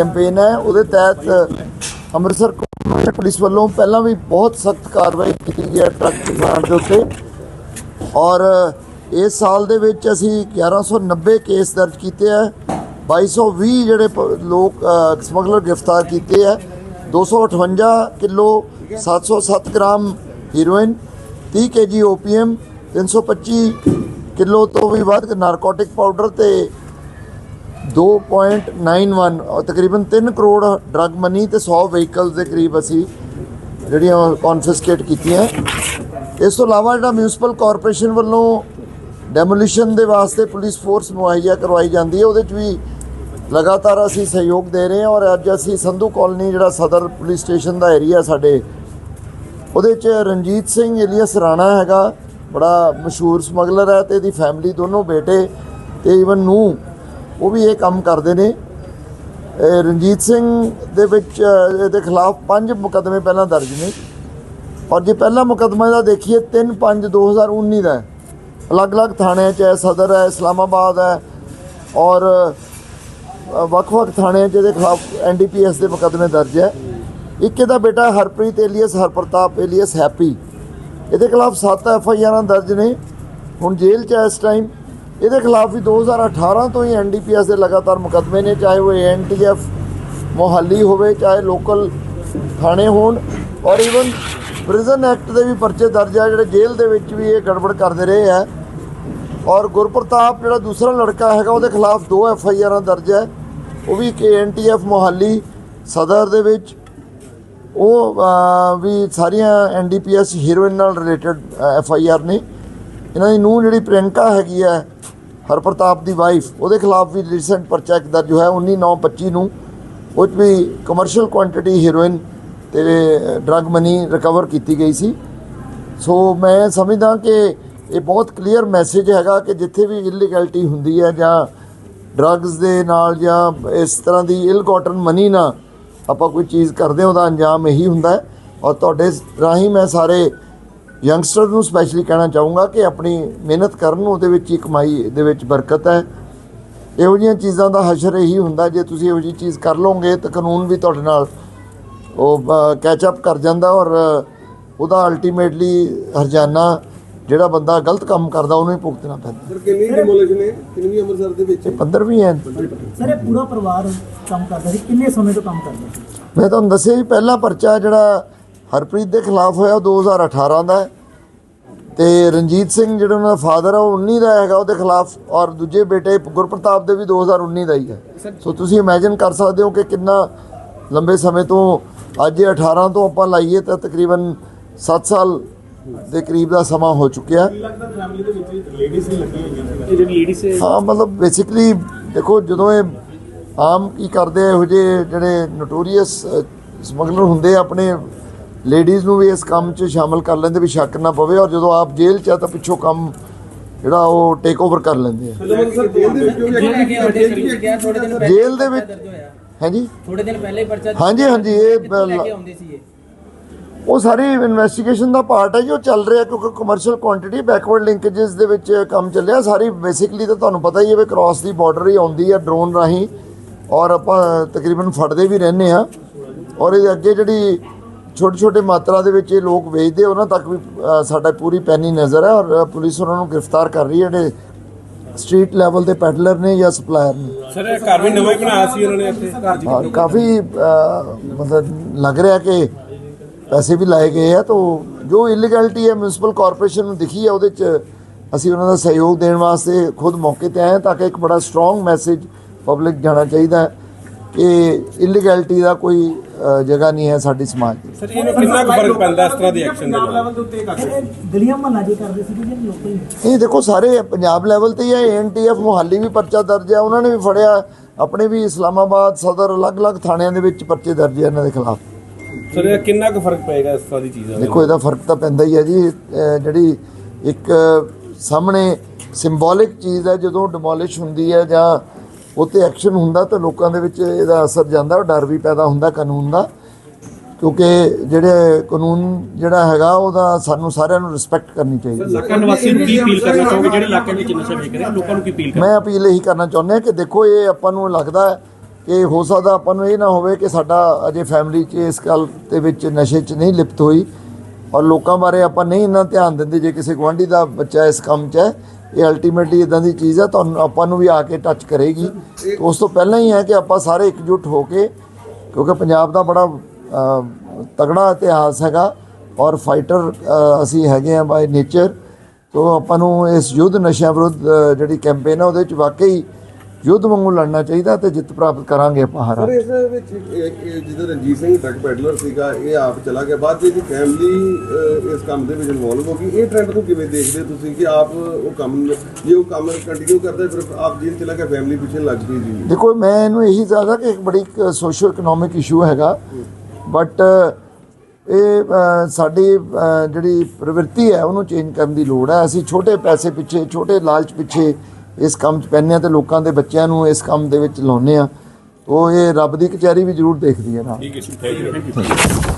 Campaign ਹੈ, ਉਹਦੇ ਤਹਿਤ ਅੰਮ੍ਰਿਤਸਰ ਪੁਲਿਸ ਵੱਲੋਂ ਪਹਿਲਾਂ ਵੀ ਬਹੁਤ ਸਖਤ ਕਾਰਵਾਈ ਕੀਤੀ ਗਈ ਹੈ ਟਰੱਕ ਚਲਾਉਣ ਦੇ ਉੱਤੇ। ਔਰ, ਇਸ ਸਾਲ ਦੇ ਵਿੱਚ ਅਸੀਂ 1190 ਕੇਸ ਦਰਜ ਕੀਤੇ ਹੈ 2220 ਜਿਹੜੇ ਪ- ਲੋਕ ਸਮਗਲਰ ਗ੍ਰਿਫਤਾਰ ਕੀਤੇ ਹੈ 258 kilo 707 gram heroin 30 KG opium 325 kilo ਤੋਂ ਵੀ ਵੱਧ ਨਾਰਕੋਟਿਕ ਪਾਊਡਰ ਤੇ 2.91 ਔਰ ਤਕਰੀਬਨ 3 ਕਰੋੜ ਡਰੱਗ ਮਨੀ ਤੇ 100 ਵਹੀਕਲਸ ਦੇ ਕਰੀਬ ਅਸੀਂ ਜਿਹੜੀਆਂ ਕਨਫਿਸਕੇਟ ਕੀਤੀਆਂ। ਇਸ ਤੋਂ ਇਲਾਵਾ ਜਿਹੜਾ ਮਿਊਨਿਸਪਲ ਕਾਰਪੋਰੇਸ਼ਨ ਵੱਲੋਂ ਡੈਮੋਲੀਸ਼ਨ ਦੇ ਵਾਸਤੇ ਪੁਲਿਸ ਫੋਰਸ ਮੁਹੱਈਆ ਕਰਵਾਈ ਜਾਂਦੀ ਹੈ, ਉਹਦੇ 'ਚ ਵੀ ਲਗਾਤਾਰ ਅਸੀਂ ਸਹਿਯੋਗ ਦੇ ਰਹੇ ਹਾਂ ਔਰ ਅੱਜ ਅਸੀਂ ਸੰਧੂ ਕਾਲਨੀ ਜਿਹੜਾ ਸਦਰ ਪੁਲਿਸ ਸਟੇਸ਼ਨ ਦਾ ਏਰੀਆ ਸਾਡੇ, ਉਹਦੇ 'ਚ ਰਣਜੀਤ ਸਿੰਘ ਇਲੀਅਸ ਰਾਣਾ ਹੈਗਾ, ਬੜਾ ਮਸ਼ਹੂਰ ਸਮਗਲਰ ਹੈ ਤੇ ਇਹਦੀ ਫੈਮਿਲੀ ਦੋਨੋਂ ਬੇਟੇ ਤੇ ਇਵਨ ਨੂੰ ਉਹ ਵੀ ਇਹ ਕੰਮ ਕਰਦੇ ਨੇ। ਰਣਜੀਤ ਸਿੰਘ ਦੇ ਵਿੱਚ ਇਹਦੇ ਖਿਲਾਫ ਪੰਜ ਮੁਕੱਦਮੇ ਪਹਿਲਾਂ ਦਰਜ ਨੇ। ਔਰ ਜੇ ਪਹਿਲਾ ਮੁਕੱਦਮਾ ਇਹਦਾ ਦੇਖੀਏ 3 5 2019 ਦਾ ਅਲੱਗ-ਅਲੱਗ ਥਾਣਿਆਂ 'ਚ ਹੈ, ਸਦਰ ਹੈ, ਇਸਲਾਮਾਬਾਦ ਹੈ। ਔਰ ਵੱਖ-ਵੱਖ ਥਾਣਿਆਂ 'ਚ ਇਹਦੇ ਖਿਲਾਫ ਐਨਡੀਪੀਐਸ ਦੇ ਮੁਕੱਦਮੇ ਦਰਜ ਹੈ। ਇੱਕ ਇਹਦਾ ਬੇਟਾ Harpreet alias, Harpartap alias Happy. ਇਹਦੇ ਖਿਲਾਫ 7 ਐਫ ਆਈ ਆਰਾਂ ਦਰਜ ਨੇ। ਹੁਣ ਜੇਲ੍ਹ 'ਚ ਹੈ ਇਸ ਟਾਈਮ ਇਹਦੇ ਖਿਲਾਫ ਵੀ 2018 ਤੋਂ ਹੀ ਐਨਡੀਪੀਐਸ ਦੇ ਲਗਾਤਾਰ ਮੁਕੱਦਮੇ ਨੇ, ਚਾਹੇ ਉਹ ਐਨਟੀਐਫ ਮੋਹਾਲੀ ਹੋਵੇ, ਚਾਹੇ ਲੋਕਲ ਥਾਣੇ ਹੋਣ, ਔਰ ਇਵਨ ਪ੍ਰਿਜ਼ਨ ਐਕਟ ਦੇ ਵੀ ਪਰਚੇ ਦਰਜ ਆ, ਜਿਹੜੇ ਜੇਲ੍ਹ ਦੇ ਵਿੱਚ ਵੀ ਇਹ ਗੜਬੜ ਕਰਦੇ ਰਹੇ ਆ। ਔਰ ਗੁਰਪ੍ਰਤਾਪ ਜਿਹੜਾ ਦੂਸਰਾ ਲੜਕਾ ਹੈਗਾ, ਉਹਦੇ ਖਿਲਾਫ ਦੋ ਐਫ ਆਈ ਆਰਾਂ ਦਰਜ ਹੈ ਉਹ ਵੀ ਕੇ ਐਨਟੀਐਫ ਮੋਹਾਲੀ ਸਦਰ ਦੇ ਵਿੱਚ। ਉਹ ਵੀ ਸਾਰੀਆਂ ਐਨਡੀਪੀਐਸ ਹੀਰੋਇਨ ਨਾਲ ਰਿਲੇਟਡ ਐਫ ਆਈ ਆਰ ਨੇ। ਇਹਨਾਂ ਦੀ ਨੂੰਹ ਜਿਹੜੀ ਪ੍ਰਿਯੰਕਾ ਹੈਗੀ ਹੈ ਹਰਪ੍ਰਤਾਪ ਦੀ ਵਾਈਫ ਉਹਦੇ ਖਿਲਾਫ ਵੀ ਰੀਸੈਂਟ ਪਰਚਾ ਇੱਕ ਦਰਜ ਹੋਇਆ 19/9/25 ਨੂੰ ਉਹ 'ਚ ਵੀ ਕਮਰਸ਼ੀਅਲ ਕੁਆਂਟੀਟੀ ਹੀਰੋਇਨ ਤੇ ਡਰੱਗ ਮਨੀ ਰਿਕਵਰ ਕੀਤੀ ਗਈ ਸੀ। ਸੋ ਮੈਂ ਸਮਝਦਾ ਕਿ ਇਹ ਬਹੁਤ ਕਲੀਅਰ ਮੈਸੇਜ ਹੈਗਾ ਕਿ ਜਿੱਥੇ ਵੀ ਇਲੀਗੈਲਿਟੀ ਹੁੰਦੀ ਹੈ ਜਾਂ ਡਰੱਗਸ ਦੇ ਨਾਲ ਜਾਂ ਇਸ ਤਰ੍ਹਾਂ ਦੀ ਇਲ ਗੋਟਨ ਮਨੀ ਨਾਲ ਆਪਾਂ ਕੋਈ ਚੀਜ਼ ਕਰਦੇ ਹਾਂ, ਉਹਦਾ ਅੰਜਾਮ ਇਹੀ ਹੁੰਦਾ ਹੈ। ਔਰ ਤੁਹਾਡੇ ਰਾਹੀਂ ਮੈਂ ਸਾਰੇ ਯੰਗਸਟਰ ਨੂੰ ਸਪੈਸ਼ਲੀ ਕਹਿਣਾ ਚਾਹੂੰਗਾ ਕਿ ਆਪਣੀ ਮਿਹਨਤ ਕਰਨ ਉਹਦੇ ਵਿੱਚ ਹੀ ਕਮਾਈ ਦੇ ਵਿੱਚ ਬਰਕਤ ਹੈ। ਇਹੋ ਜਿਹੀਆਂ ਚੀਜ਼ਾਂ ਦਾ ਹਸ਼ਰ ਇਹੀ ਹੁੰਦਾ ਜੇ ਤੁਸੀਂ ਇਹੋ ਜਿਹੀ ਚੀਜ਼ ਕਰ ਲਓਗੇ ਤਾਂ ਕਾਨੂੰਨ ਵੀ ਤੁਹਾਡੇ ਨਾਲ ਉਹ ਕੈਚ ਅਪ ਕਰ ਜਾਂਦਾ ਔਰ ਉਹਦਾ ਅਲਟੀਮੇਟਲੀ ਹਰਜਾਨਾ ਜਿਹੜਾ ਬੰਦਾ ਗਲਤ ਕੰਮ ਕਰਦਾ ਉਹਨੂੰ ਹੀ ਭੁਗਤਣਾ ਪੈਂਦਾ। ਸਰ ਕਿੰਨੀ ਡਿਮੋਲੀਸ਼ਨ ਹੈ ਕਿੰਨੀ ਅੰਮ੍ਰਿਤਸਰ ਦੇ ਵਿੱਚ? 15 ਵੀ ਹੈ ਸਰ ਇਹ ਪੂਰਾ ਪਰਿਵਾਰ ਕੰਮ ਕਰਦਾ ਸੀ ਕਿੰਨੇ ਸਮੇਂ ਤੋਂ ਕੰਮ ਕਰਦਾ ਸੀ? ਮੈਂ ਤੁਹਾਨੂੰ ਦੱਸਿਆ ਵੀ ਪਹਿਲਾ ਪਰਚਾ ਜਿਹੜਾ ਹਰਪ੍ਰੀਤ ਦੇ ਖਿਲਾਫ ਹੋਇਆ ਉਹ 2018 ਦਾ ਤੇ ਰਣਜੀਤ ਸਿੰਘ ਜਿਹੜਾ ਉਹਨਾਂ ਦਾ ਫਾਦਰ ਆ ਉਹ 19 ਦਾ ਹੈਗਾ ਉਹਦੇ ਖਿਲਾਫ ਔਰ ਦੂਜੇ ਬੇਟੇ ਗੁਰਪ੍ਰਤਾਪ ਦੇ ਵੀ 2019 ਦਾ ਹੀ ਹੈ। ਸੋ ਤੁਸੀਂ ਇਮੇਜਿਨ ਕਰ ਸਕਦੇ ਹੋ ਕਿ ਕਿੰਨਾ ਲੰਬੇ ਸਮੇਂ ਤੋਂ ਅੱਜ ਇਹ 18 ਤੋਂ ਆਪਾਂ ਲਾਈਏ ਤਾਂ ਤਕਰੀਬਨ 7 ਸਾਲ ਦੇ ਕਰੀਬ ਦਾ ਸਮਾਂ ਹੋ ਚੁੱਕਿਆ। ਲੱਗਦਾ ਫੈਮਿਲੀ ਦੇ ਵਿੱਚ ਲੇਡੀਜ਼ ਵੀ ਲੱਗੀਆਂ ਹੋਈਆਂ ਸੀ। ਇਹ ਜਿਹੜੀ ਲੇਡੀਜ਼ ਹੈ ਮਤਲਬ ਬੇਸਿਕਲੀ ਦੇਖੋ ਜਦੋਂ ਇਹ ਆਮ ਕੀ ਕਰਦੇ ਇਹੋ ਜਿਹੇ ਜਿਹੜੇ ਨੋਟੋਰੀਅਸ ਸਮਗਲਰ ਹੁੰਦੇ ਆ ਆਪਣੇ ਲੇਡੀਜ਼ ਨੂੰ ਵੀ ਇਸ ਕੰਮ 'ਚ ਸ਼ਾਮਲ ਕਰ ਲੈਂਦੇ ਵੀ ਸ਼ੱਕ ਨਾ ਪਵੇ ਔਰ ਜਦੋਂ ਆਪ ਜੇਲ੍ਹ 'ਚ ਆ ਤਾਂ ਪਿੱਛੋਂ ਕੰਮ ਜਿਹੜਾ ਉਹ ਟੇਕ ਓਵਰ ਕਰ ਲੈਂਦੇ ਆ। ਜੇਲ੍ਹ ਦੇ ਵਿੱਚੋਂ ਹਾਂਜੀ? ਥੋੜੇ ਦਿਨ ਪਹਿਲੇ ਹੀ ਪਰਚਾ ਹਾਂਜੀ, ਹਾਂਜੀ, ਇਹ ਇਹ? ਉਹ ਸਾਰੀ ਇਨਵੈਸਟੀਗੇਸ਼ਨ ਦਾ ਪਾਰਟ ਹੈ ਜੋ ਚੱਲ ਰਿਹਾ ਕਿਉਂਕਿ ਕਮਰਸ਼ੀਅਲ ਕੁਆਂਟੀਟੀ ਬੈਕਵਰਡ ਲਿੰਕੇजेस ਦੇ ਵਿੱਚ ਕੰਮ ਚੱਲਿਆ। ਸਾਰੀ ਬੇਸਿਕਲੀ ਤਾਂ ਤੁਹਾਨੂੰ ਪਤਾ ਹੀ ਹੈ ਵੀ ਕ੍ਰਾਸ ਦੀ ਬਾਰਡਰ ਹੀ ਆਉਂਦੀ ਹੈ ਡਰੋਨ ਰਾਹੀਂ ਔਰ ਆਪਾਂ ਤਕਰੀਬਨ ਫੜਦੇ ਵੀ ਰਹਿੰਦੇ ਆ ਔਰ ਇਹਦੇ ਅੱਗੇ ਜਿਹੜੀ ਛੋਟੇ ਛੋਟੇ ਮਾਤਰਾ ਦੇ ਵਿੱਚ ਇਹ ਲੋਕ ਵੇਚਦੇ ਉਹਨਾਂ ਤੱਕ ਵੀ ਸਾਡਾ ਪੂਰੀ ਪੈਨੀ ਨਜ਼ਰ ਹੈ ਔਰ ਪੁਲਿਸ ਉਹਨਾਂ ਨੂੰ ਗ੍ਰਿਫਤਾਰ ਕਰ ਰਹੀ ਹੈ ਜਿਹੜੇ ਸਟਰੀਟ ਲੈਵਲ ਦੇ ਪੈਡਲਰ ਨੇ ਜਾਂ ਸਪਲਾਇਰ ਨੇ। ਸਰ ਇਹ ਘਰ ਵੀ ਨਵਾਂ ਹੀ ਬਣਾਇਆ ਸੀ ਉਹਨਾਂ ਨੇ ਇੱਥੇ? ਹਾਂ ਕਾਫੀ ਅ, ਮਤਲਬ ਲੱਗ ਰਿਹਾ ਕਿ ਪੈਸੇ ਵੀ ਲਾਏ ਗਏ ਆ ਤਾਂ ਜੋ ਇਲੀਗੈਲਿਟੀ ਹੈ ਮਿਊਨਿਸਪਲ ਕਾਰਪੋਰੇਸ਼ਨ ਨੂੰ ਦਿਖੀ ਹੈ ਉਹਦੇ ਚ ਅਸੀਂ ਉਹਨਾਂ ਦਾ ਸਹਿਯੋਗ ਦੇਣ ਵਾਸਤੇ ਖੁਦ ਮੌਕੇ ਤੇ ਆਏ ਤਾਂ ਕਿ ਇੱਕ ਬੜਾ ਸਟਰੋਂਗ ਮੈਸੇਜ ਪਬਲਿਕ ਜਾਣਾ ਚਾਹੀਦਾ ਹੈ ਕਿ ਇਲੀਗੈਲਿਟੀ ਦਾ ਕੋਈ ਅ, ਜਗ੍ਹਾ ਨਹੀਂ ਹੈ ਸਾਡੇ ਸਮਾਜ 'ਚ ਸਰ ਇਹਨੂੰ ਕਿੰਨਾ ਕੁ ਫ਼ਰਕ ਪੈਂਦਾ ਇਸ ਤਰ੍ਹਾਂ ਦੀ ਐਕਸ਼ਨ ਦੇ ਨਾਲ? ਗਲੀਆਂ ਮਹੱਲਾ ਜੀ ਕਰਦੇ ਸੀ ਜਿਹੜੇ ਲੋਕਾਂ ਹੀ? ਇਹ ਦੇਖੋ ਸਾਰੇ ਪੰਜਾਬ ਲੈਵਲ ਤੇ ਹੀ ਹੈ ਐਨਟੀਐਫ ਮੁਹਾਲੀ ਵੀ ਪਰਚਾ ਦਰਜ ਹੈ ਉਹਨਾਂ ਨੇ ਵੀ ਫੜਿਆ। ਆਪਣੇ ਵੀ ਇਸਲਾਮਾਬਾਦ ਸਦਰ ਅਲੱਗ-ਅਲੱਗ ਥਾਣਿਆਂ ਦੇ ਵਿੱਚ ਪਰਚੇ ਦਰਜ ਹੈ ਇਹਨਾਂ ਦੇ ਖਿਲਾਫ। ਸਰ ਇਹ ਕਿੰਨਾ ਕੁ ਫ਼ਰਕ ਪਏਗਾ ਇਸ ਤਰ੍ਹਾਂ ਦੀ ਚੀਜ਼ਾਂ ਦਾ ਦੇਖੋ ਇਹਦਾ ਫ਼ਰਕ ਤਾਂ ਪੈਂਦਾ ਹੀ ਹੈ ਜੀ। ਅਹ ਜਿਹੜੀ ਇੱਕ ਸਾਹਮਣੇ ਸਿੰਬੋਲਿਕ ਚੀਜ਼ ਹੈ ਜਦੋਂ ਡਿਮੋਲਿਸ਼ ਹੁੰਦੀ ਹੈ ਜਾਂ ਉੱਤੇ ਐਕਸ਼ਨ ਹੁੰਦਾ ਤਾਂ ਲੋਕਾਂ ਦੇ ਵਿੱਚ ਇਹਦਾ ਅਸਰ ਜਾਂਦਾ ਉਹ ਡਰ ਵੀ ਪੈਦਾ ਹੁੰਦਾ ਕਾਨੂੰਨ ਦਾ। ਕਿਉਂਕਿ ਜਿਹੜੇ ਕਾਨੂੰਨ ਜਿਹੜਾ ਹੈਗਾ ਉਹਦਾ ਸਾਨੂੰ ਸਾਰਿਆਂ ਨੂੰ ਰਿਸਪੈਕਟ ਕਰਨੀ ਚਾਹੀਦੀ ਹੈ। ਇਲਾਕਾ ਨਿਵਾਸੀ ਨੂੰ ਕੀ ਅਪੀਲ ਕਰਨਾ ਚਾਹੋਗੇ? ਜਿਹੜੇ ਇਲਾਕੇ ਵਿੱਚ ਨਸ਼ਾ ਵੇਚ ਰਹੇ ਲੋਕਾਂ ਨੂੰ ਕੀ ਅਪੀਲ ਮੈਂ ਅਪੀਲ ਇਹੀ ਕਰਨਾ ਚਾਹੁੰਦਾ ਕਿ ਦੇਖੋ ਇਹ ਆਪਾਂ ਨੂੰ ਲੱਗਦਾ ਹੈ ਕਿ ਹੋ ਸਕਦਾ ਆਪਾਂ ਨੂੰ ਇਹ ਨਾ ਹੋਵੇ ਕਿ ਸਾਡਾ ਅਜੇ ਫੈਮਿਲੀ 'ਚ ਇਸ ਗੱਲ ਦੇ ਵਿੱਚ ਨਸ਼ੇ 'ਚ ਨਹੀਂ ਲਿਪਤ ਹੋਈ। ਔਰ ਲੋਕਾਂ ਬਾਰੇ ਆਪਾਂ ਨਹੀਂ ਇੰਨਾ ਧਿਆਨ ਦਿੰਦੇ ਜੇ ਕਿਸੇ ਗੁਆਂਢੀ ਦਾ ਬੱਚਾ ਇਸ ਕੰਮ 'ਚ ਹੈ ਇਹ ਅਲਟੀਮੇਟਲੀ ਇਦਾਂ ਦੀ ਚੀਜ਼ ਹੈ ਤੁਹਾਨੂੰ ਆਪਾਂ ਨੂੰ ਵੀ ਆ ਕੇ ਟੱਚ ਕਰੇਗੀ। ਉਸ ਤੋਂ ਪਹਿਲਾਂ ਹੀ ਹੈ ਕਿ ਆਪਾਂ ਸਾਰੇ ਇਕਜੁੱਟ ਹੋ ਕੇ ਕਿਉਂਕਿ ਪੰਜਾਬ ਦਾ ਬੜਾ ਤਗੜਾ ਇਤਿਹਾਸ ਹੈਗਾ ਔਰ ਫਾਈਟਰ ਅਸੀਂ ਹੈਗੇ ਆ ਬਾਈ ਨੇਚਰ ਤੋਂ ਆਪਾਂ ਨੂੰ ਇਸ ਯੁੱਧ ਨਸ਼ਿਆਂ ਵਿਰੁੱਧ ਜਿਹੜੀ ਕੈਂਪੇਨ ਹੈ ਉਹਦੇ ਵਿੱਚ ਵਾਕਈ ਯੁੱਧ ਵਾਂਗੂ ਲੜਨਾ ਚਾਹੀਦਾ ਤੇ ਜਿੱਤ ਪ੍ਰਾਪਤ ਕਰਾਂਗੇ ਆਪਾਂ ਹਰਾ ਸਰ ਇਸ ਵਿੱਚ ਜਿਹਦਾ ਰਣਜੀਤ ਸਿੰਘ ਡਰਗ ਪੈਡਲਰ ਸੀਗਾ ਇਹ ਆਪ ਚਲਾ ਗਿਆ। ਬਾਅਦ ਵਿੱਚ ਫੈਮਿਲੀ ਇਸ ਕੰਮ ਦੇ ਵਿੱਚ ਇਨਵੋਲਵ ਹੋ ਗਈ। ਇਹ ਟ੍ਰੈਂਡ ਨੂੰ ਕਿਵੇਂ ਦੇਖਦੇ ਤੁਸੀਂ ਕਿ ਆਪ ਉਹ ਕੰਮ ਜੇ ਉਹ ਕੰਮ ਕੰਟੀਨਿਊ ਕਰਦਾ ਫਿਰ ਆਪ ਜੇਲ੍ਹ ਚਲਾ ਗਿਆ ਫੈਮਿਲੀ ਪਿੱਛੇ ਲੱਗ ਗਈ ਜੀ। ਦੇਖੋ ਮੈਂ ਇਹਨੂੰ ਇਹੀ ਜ਼ਿਆਦਾ ਕਿ ਇੱਕ ਬੜੀ ਸੋਸ਼ਲ ਇਕਨੋਮਿਕ ਇਸ਼ੂ ਹੈਗਾ। ਬਟ ਇਹ ਸਾਡੀ ਜਿਹੜੀ ਪ੍ਰਵਿਰਤੀ ਹੈ ਉਹਨੂੰ ਚੇਂਜ ਕਰਨ ਦੀ ਲੋੜ ਹੈ। ਅਸੀਂ ਛੋਟੇ ਪੈਸੇ ਪਿੱਛੇ ਛੋਟੇ ਲਾਲਚ ਪਿੱਛੇ ਇਸ ਕੰਮ 'ਚ ਪੈਂਦੇ ਹਾਂ ਤੇ ਲੋਕਾਂ ਦੇ ਬੱਚਿਆਂ ਨੂੰ ਇਸ ਕੰਮ ਦੇ ਵਿੱਚ ਲਾਉਂਦੇ ਆ। ਉਹ ਇਹ ਰੱਬ ਦੀ ਕਚਹਿਰੀ ਵੀ ਜ਼ਰੂਰ ਦੇਖਦੀ ਹੈ ਨਾਲ ਠੀਕ ਹੈ ਥੈਂਕ ਯੂ